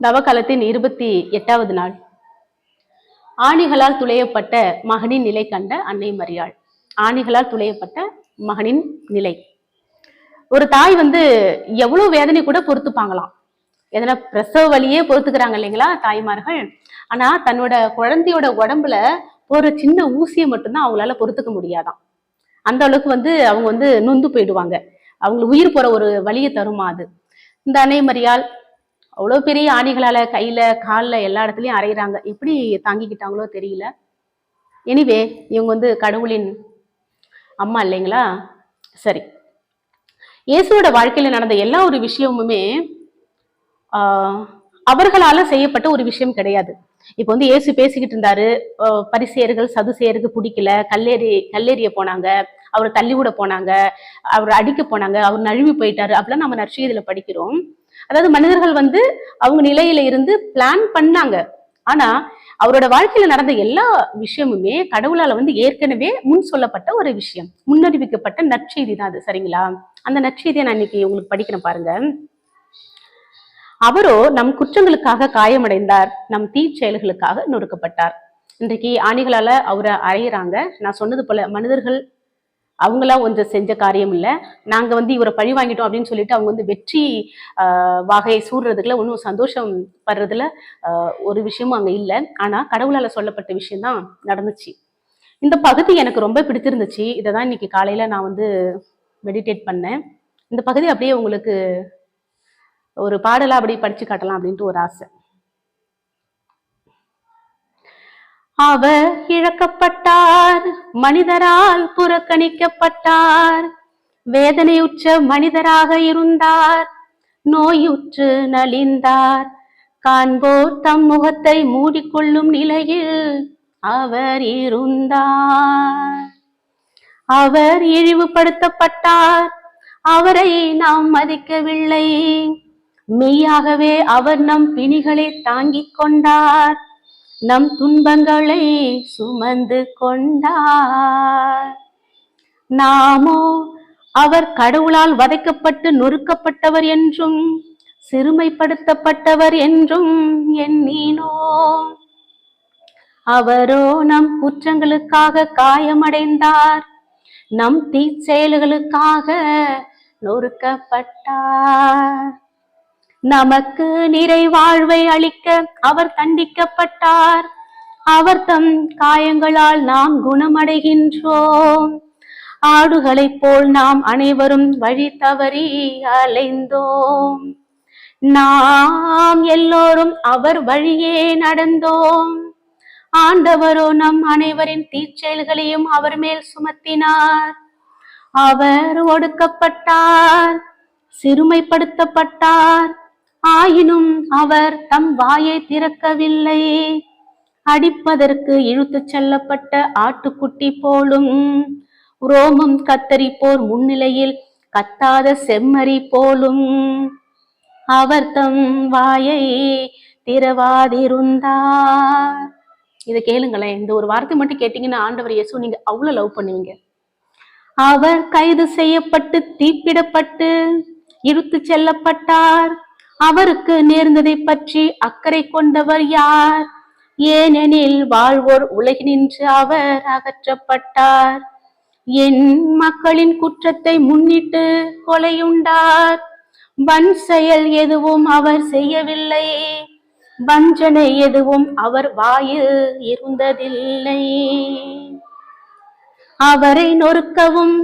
தவக்காலத்தின் இருபத்தி எட்டாவது நாள். ஆணிகளால் துளையப்பட்ட மகனின் நிலை கண்ட அன்னை மரியாள். ஆணிகளால் துளையப்பட்ட மகனின் நிலை. ஒரு தாய் வந்து எவ்வளவு வேதனை கூட பொறுத்துப்பாங்களாம். எதனா பிரசவ வழியே பொறுத்துக்கிறாங்க இல்லைங்களா தாய்மார்கள். ஆனா தன்னோட குழந்தையோட உடம்புல ஒரு சின்ன ஊசியை மட்டும்தான் அவங்களால பொறுத்துக்க முடியாதாம். அந்த அளவுக்கு வந்து அவங்க வந்து நொந்து போயிடுவாங்க. அவங்களுக்கு உயிர் போற ஒரு வழியை தருமா அது? இந்த அன்னை அவ்வளோ பெரிய ஆணிகளால கையில காலில் எல்லா இடத்துலையும் அரைகிறாங்க எப்படி தாங்கிக்கிட்டாங்களோ தெரியல. எனிவே இவங்க வந்து கடவுளின் அம்மா இல்லைங்களா? சரி. இயேசுவோட வாழ்க்கையில நடந்த எல்லா ஒரு விஷயமுமே அவர்களால் அவர்களால செய்யப்பட்ட ஒரு விஷயம் கிடையாது. இப்போ வந்து இயேசு பேசிக்கிட்டு இருந்தாரு ஆஹ் பரிசேயர்கள் சதுசேயருக்கு பிடிக்கல கல்லேறி கல்லேறிய போனாங்க அவர் தள்ளி விட போனாங்க அவர் அடிக்க போனாங்க அவர் நழுவி போயிட்டாரு அப்படிலாம் நம்ம நற்செய்தியில படிக்கிறோம். அதாவது மனிதர்கள் வந்து அவங்க நிலையில இருந்து பிளான் பண்ணாங்க. ஆனா அவரோட வாழ்க்கையில நடந்த எல்லா விஷயமுமே கடவுளால வந்து ஏற்கனவே முன் சொல்லப்பட்ட ஒரு விஷயம் முன்னறிவிக்கப்பட்ட நற்செய்தி தான் அது சரிங்களா? அந்த நற்செய்தியை நான் இன்னைக்கு உங்களுக்கு படிக்கிறேன் பாருங்க. அவரோ நம் குற்றங்களுக்காக காயமடைந்தார் நம் தீச்செயல்களுக்காக நொறுக்கப்பட்டார். இன்றைக்கு ஆணிகளால அவரை அறையிறாங்க நான் சொன்னது போல மனிதர்கள் அவங்களா கொஞ்சம் செஞ்ச காரியம் இல்லை. நாங்க வந்து இவரை பழி வாங்கிட்டோம் அப்படின்னு சொல்லிட்டு அவங்க வந்து வெற்றி வகையை வாகையை சூடுறதுக்குல ஒன்றும் சந்தோஷம் படுறதுல ஒரு விஷயமும் அங்கே இல்லை. ஆனா கடவுளால சொல்லப்பட்ட விஷயம்தான் நடந்துச்சு. இந்த பகுதி எனக்கு ரொம்ப பிடிச்சிருந்துச்சு இதை தான் இன்னைக்கு காலையில நான் வந்து மெடிடேட் பண்ணேன். இந்த பகுதி அப்படியே உங்களுக்கு ஒரு பாடலாக அப்படி படிச்சு காட்டலாம் அப்படின்ட்டு ஒரு ஆசை. அவர் இழக்கப்பட்டார் மனிதரால் புறக்கணிக்கப்பட்டார். வேதனையுற்ற மனிதராக இருந்தார் நோயுற்று நலிந்தார். காண்போர் தம் முகத்தை மூடிக்கொள்ளும் நிலையில் அவர் இருந்தார். அவர் இழிவுபடுத்தப்பட்டார் அவரை நாம் மதிக்கவில்லை. மெய்யாகவே அவர் நம் பிணிகளை தாங்கிக் கொண்டார். நம் துன்பங்களை சுமந்து கொண்டார். நாமோ அவர் கடவுளால் வதைக்கப்பட்டு நொறுக்கப்பட்டவர் என்றும் சிறுமைப்படுத்தப்பட்டவர் என்றும் எண்ணினோ அவரோ நம் குற்றங்களுக்காக காயமடைந்தார். நம் தீச்செயல்களுக்காக நொறுக்கப்பட்டார். நமக்கு நிறைவாழ்வை அளிக்க அவர் தண்டிக்கப்பட்டார். அவர் தம் காயங்களால் நாம் குணமடைகின்றோம். ஆடுகளைப் போல் நாம் அனைவரும் வழி தவறி அலைந்தோம். நாம் எல்லோரும் அவர் வழியே நடந்தோம். ஆண்டவரோ நம் அனைவரின் தீச்செயல்களையும் அவர் மேல் சுமத்தினார். அவர் ஒடுக்கப்பட்டார் சிறுமைப்படுத்தப்பட்டார் ஆயினும் அவர் தம் வாயை திறக்கவில்லை. அடிப்பதற்கு இழுத்துச் செல்லப்பட்ட ஆட்டுக்குட்டி போலும் ரோமம் கத்தரிப்போர் முன்னிலையில் கத்தாத செம்மறி போலும். அவர் தம் வாயை திறவாதிருந்தார். இதை கேளுங்களேன் இந்த ஒரு வார்த்தை மட்டும் கேட்டீங்கன்னா ஆண்டவர் இயேசு நீங்க அவ்வளவு லவ் பண்ணுவீங்க. அவர் கைது செய்யப்பட்டு தீப்பிடப்பட்டு இழுத்து செல்லப்பட்டார். அவருக்கு நேர்ந்ததை பற்றி அக்கறை கொண்டவர் யார்? ஏனெனில் வாழ்வோர் உலகினின்று அவர் அகற்றப்பட்டார். என் மக்களின் குற்றத்தை முன்னிட்டு கொலையுண்டார். வன் செயல் எதுவும் அவர் செய்யவில்லை. வஞ்சனை எதுவும் அவர் வாயில் இருந்ததில்லை. அவரை நொறுக்கவும்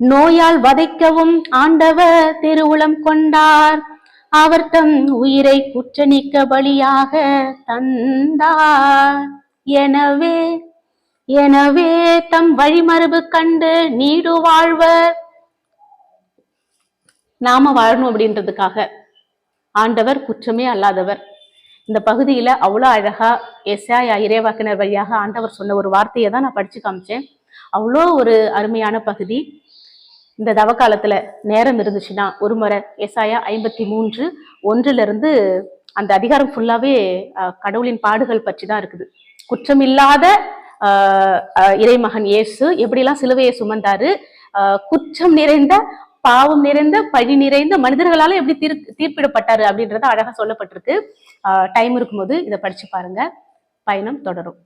நோயால் வதைக்கவும் ஆண்டவர் திருவுளம் கொண்டார். அவர் தம் உயிரை குற்ற நீக்க பலியாக தந்தார். எனவே எனவே தம் வழிமரபு கண்டு நீடு வாழ்வர் நாம வாழணும் அப்படின்றதுக்காக. ஆண்டவர் குற்றமே அல்லாதவர். இந்த பகுதியில அவ்வளோ அழகா எஸ்ஆயா இறைவாக்கினர் வழியாக ஆண்டவர் சொன்ன ஒரு வார்த்தையை தான் நான் படிச்சு காமிச்சேன். அவ்வளோ ஒரு அருமையான பகுதி. இந்த தவக்காலத்துல நேரம் இருந்துச்சுன்னா ஒரு முறை எஸ்ஆயா ஐம்பத்தி மூன்று ஒன்றுல இருந்து அந்த அதிகாரம் ஃபுல்லாவே கடவுளின் பாடுகள் பற்றி தான் இருக்குது. குற்றமில்லாத இறைமகன் இயேசு எப்படிலாம் சிலுவையை சுமந்தாரு? குற்றம் நிறைந்த பாவம் நிறைந்த பழி நிறைந்த மனிதர்களால எப்படி தீர் தீர்ப்பிடப்பட்டாரு அப்படின்றத அழகா சொல்லப்பட்டிருக்கு. டைம் இருக்கும்போது இதை படிச்சு பாருங்க. பயணம் தொடரும்.